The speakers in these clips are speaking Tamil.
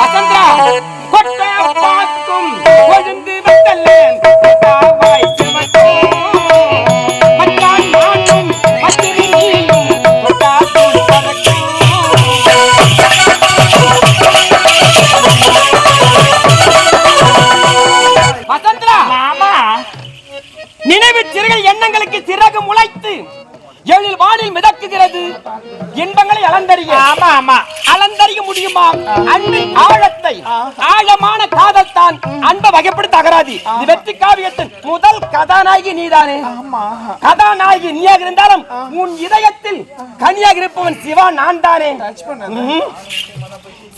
வசந்தா அன்பின் ஆழத்தை ஆழமான காதல் தான் அன்பை வகைப்படுத்த அகராதி. வெற்றி காவியத்தின் முதல் கதாநாயகி நீதானே? கதாநாயகி நீயாக இருந்தாலும் உன் இதயத்தில் கனியாக இருப்பவன் சிவா நான் தானே.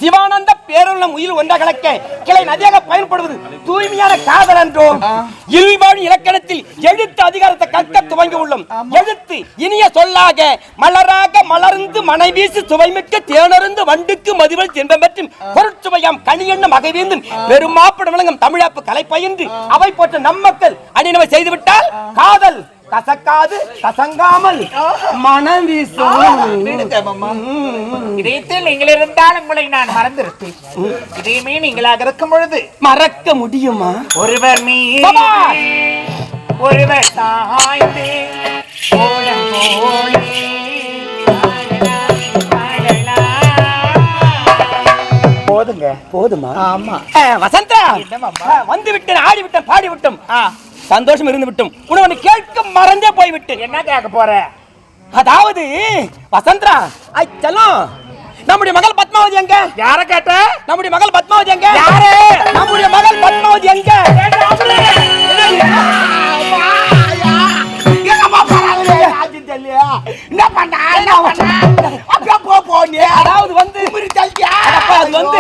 சிவானந்த பேருள்ளம் உயிர் ஒன்ற கலக்க கிளை நதியாக பயன்படுவது தூய்மையான காதல் என்றோ. இல்வாழ் இலக்கணத்தில் எழுத்து அதிகாரத்தை கற்க துவங்கி உள்ளோம். எழுத்து இனிய சொல்லாக மலராக மலர்ந்து மனைவீசு சுவைமிக்க தேனருந்து வண்டுக்கு மதிவல் தின்பம் மற்றும் பொருட்சுவையாம் கனியெண்ணம் மகைவேந்தும் பெருமாப்படம் விளங்கும் தமிழாப்பு கலை பயின்று அவை போன்ற நம்மக்கள் அணிநவை செய்துவிட்டால் காதல் கசக்காது கசங்காமல் மனம் வீசும். இதயத்தில் நீங்கள் இருந்தால் உங்களை நான் மறந்திருப்பேன் இதயமே நீங்களாக இருக்கும் பொழுது. மறக்க முடியுமா? ஒருவர் மீ! ஒருவர் சாய்ந்து ஓடம் போலே. போதுங்க போதுமா? ஆமா. வசந்தா! வந்து விட்டேன் ஆடி விட்டேன் பாடி விட்டோம் சந்தோஷம் இருந்து விட்டோம் உனக்கு கேட்க மறந்தே போய் விட்டேன் என்ன கேட்க போற? அதாவது வசந்தா அச்சலம் நம்முடைய மகள் பத்மாவதி எங்க? யார கேட்ட? நம்முடைய மகள் பத்மாவதி எங்க? யாரு? நம்முடைய மகள் பத்மாவதி எங்க? என்ன பண்ண? அதாவது வந்து அது வந்து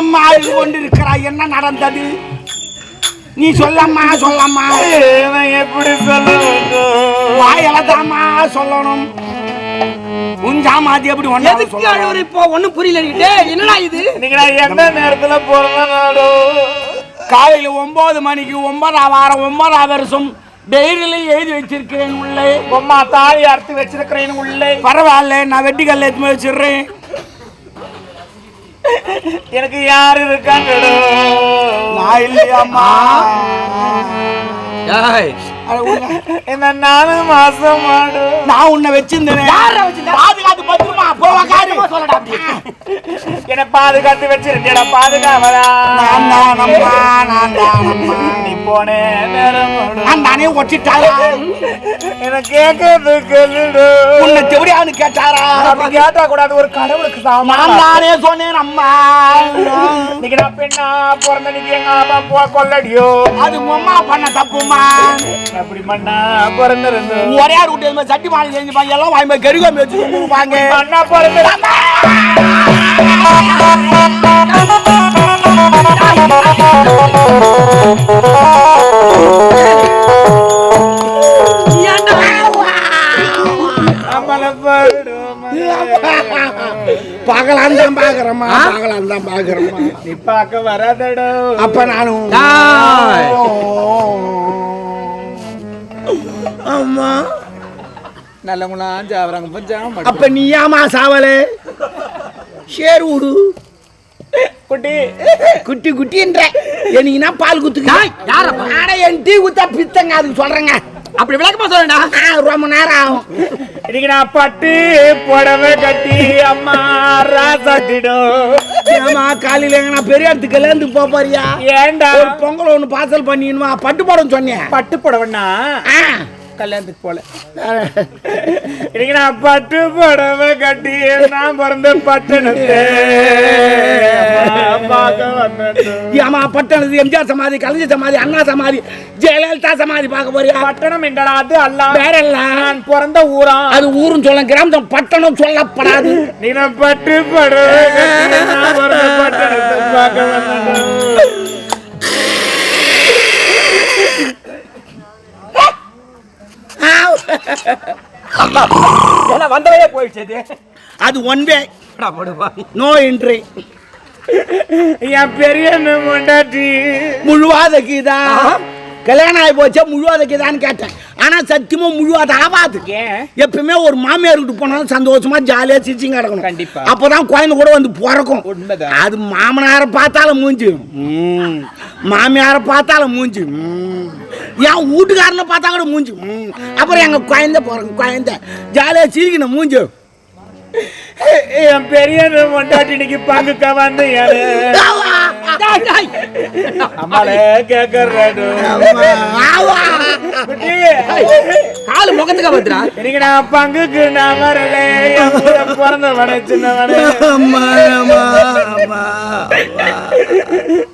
ஏனம்மா அழுது கொண்டிருக்கிறாய். என்ன நடந்தது? நீ சொல்லம்மா சொல்லம்மா. எப்படி சொல்லுவேன் வாயில தாம்மா சொல்லணும். உன் ஜாமாதி எப்படி எதுக்கு ஒன்று அழுவுற இப்போ? ஒண்ணும் புரியல என்னடா இது? நான் எந்த நேரத்துல பிறந்த நாடோ காலையில ஒன்பது மணிக்கு ஒன்பதாம் வாரம் ஒன்பதாம் வருஷம் டைரியில எழுதி வச்சிருக்கிறேன் உள்ளே. உம்மா தாலி அறுத்து வச்சிருக்கிறேன் உள்ளே. பரவாயில்ல நான் வெட்டிக்கல்ல எடுத்து வச்சிடுறேன். எனக்கு யாரு இருக்காங்கடோ நான் இல்லையாம்மா இந்த நாலு மாசம் மாடு நான் உன்னை வச்சிருந்தேன்? பாதுகாத்து பத்திரமா போவா காரு சொல்லடா. என்ன பாதுகாத்து வச்சிருக்கேடா பாதுகாவலா? நான் நான் நீ போன. நான் தானே ஒட்டிட்டாளா? எனக்கு கேட்கறது கேளுடோ. உன்னை தெவடியான்னு கேட்டாரா? அப்படி கேட்டா கூடாது ஒரு கடவுளுக்கு நான் தானே சொன்னேன் அம்மா. இன்னைக்கு நான் பெண்ணா பிறந்த நீங்க எங்க அப்பா போ கொல்லடியோ? அது பண்ண தப்புமா அப்படி மண்ணா பிறந்திருந்து. ஒரே ரூட்டு சட்டி மாலை செஞ்சுப்பாங்க எல்லாம் வாங்கி கருகாம வச்சு கொடுப்பாங்க மண்ணா பிறந்து பகலான் தான் பாக்குறேம்மா பகலான் தான் பாக்குறேம்மா நீ பார்க்க வராதடோ. அப்ப நானும். அம்மா. நல்லவங்களா ஜாவராங்க பஞ்சாம் அப்ப நீ ஏமா சாவலே? ஷேர் விடு குட்டி. குட்டி குட்டின்ற. எனக்குன்னா பால் குத்துக்கு? ஆனா என் டீ குத்தா பித்தங்க அதுக்கு சொல்றேங்க. அப்படி விளக்கமா சொல்லடா. ரொம்ப நேரம் ஆகும். இன்னைக்கு நான் பட்டு புடவை கட்டி அம்மா ராசாத்திடும் ஏமா காலையில எங்க நான் பெரிய இடத்துக்கு போக போறியா? ஏண்டா? ஒரு பொங்கல் ஒண்ணு பார்சல் பண்ணிடுமா பட்டு படம் சொன்னேன். பட்டு புடவைன்னா. கல்யாணத்துக்கு போல. இன்னைக்கு நான் பட்டு புடவை கட்டி நான் பிறந்த பட்டணத்தை. ஏமா பட்டணத்து எம்ஜிஆர் சமாதி கலைஞர் சமாதி அண்ணா சமாதி ஜெயலலிதா சமாதி பார்க்க போறியா? பட்டணம் என்றடா அது அல்ல. வேற இல்ல நான் பிறந்த ஊரா? அது ஊரும் சொல்ல கிராமம் பட்டணம் சொல்லப்படாது. நீ நான் பட்டு புடவை பார்க்க வந்துட்டோம். ஏன்னா வந்தவையே போயிடுச்சு. அது ஒன் வே. நோ என்ட்ரி என் பெரிய முழுவாத கீதா. கல்யாணம் ஆகி போச்சா முழுவாத கீதான்னு கேட்டேன். ஆனா சத்தியமா முழுவாத ஆகாது ஏன் எப்பவுமே ஒரு மாமியார் வீட்டு போனாலும் சந்தோஷமா ஜாலியா சிரிச்சிங்க கிடக்கணும் கண்டிப்பா. அப்பதான் குழந்தை கூட வந்து பிறக்கும். அது மாமனார பார்த்தாலும் மூஞ்சி. மாமியார பார்த்தாலும் மூஞ்சி. என் வீட்டுக்காரனை பார்த்தா கூட மூஞ்சி. அப்புறம் எங்க குழந்தை பிறக்கும் குழந்தை ஜாலியா சிரிக்கணும் மூஞ்சி என் பெரிய முண்டாட்டி இன்னைக்கு பங்குக்க வந்து. அம்மால ஆமா. காலு முகத்துக்கு இன்னைக்கு நான் பங்குக்கு நான் வரல. என் கூட பிறந்தவன சின்னவன.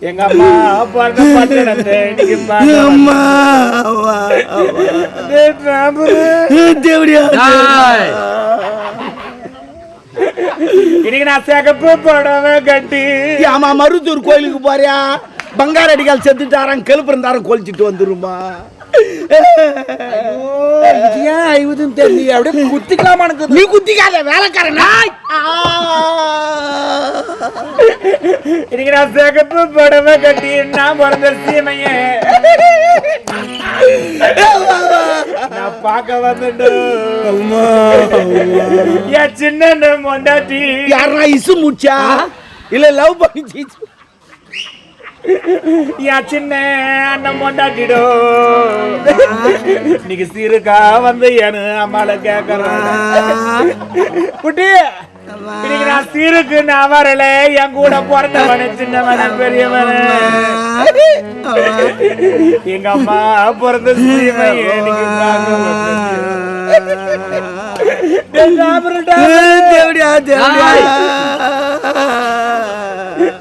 எங்க அம்மா பிறந்த பட்டணத்தை டேய். இன்னைக்கு நான் சிகப்பு புடவை கட்டி. ஆமா மருத்தூர் கோயிலுக்கு போறியா? பங்கார அடிக்கால் செத்துட்டாரான் கெலுப்புறந்தாரம் கொலிச்சிட்டு வந்துருமா? ஏன் ஐவதுன்னு தெரியல அப்படியே குத்திக்கலாமான்னு நீ குத்திக்காத வேலைக்காரன். இன்னைக்கு நான் சிகப்பு புடவை கட்டி நான் பிறந்த சீமைய? நான் பார்க்க வந்துட்டோம் என் சின்ன மொண்டாட்டி யாருன்னா இசு முடிச்சா இல்ல லவ் பண்ணி என் சின்ன அண்ணன் மொண்டாட்டிடோ இன்னைக்கு சீருக்கா வந்து என் அம்மால கேக்குறான் குட்டி இன்னைக்கு நான் சீருக்கு நான் வரல. என் கூட பிறந்தவன சின்னவன பெரியவன. எங்க அம்மா பிறந்த சீமை இன்னைக்கு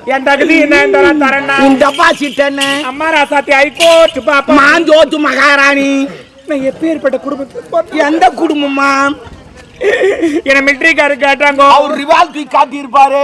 சாப்பிடுடா. தேவடியா தேவடியா என் தகுதி என்ன அம்மா ராசாத்தி ஹைகோர்ட் பாப்பா மாஞ்சோத்து மகாராணி நான் எப்பேற்பட்ட குடும்பத்தை எந்த குடும்பமா என்ன மிலிட்டரிக்காரு கேட்டாங்க அவர் ரிவால்வ் காட்டி இருப்பாரு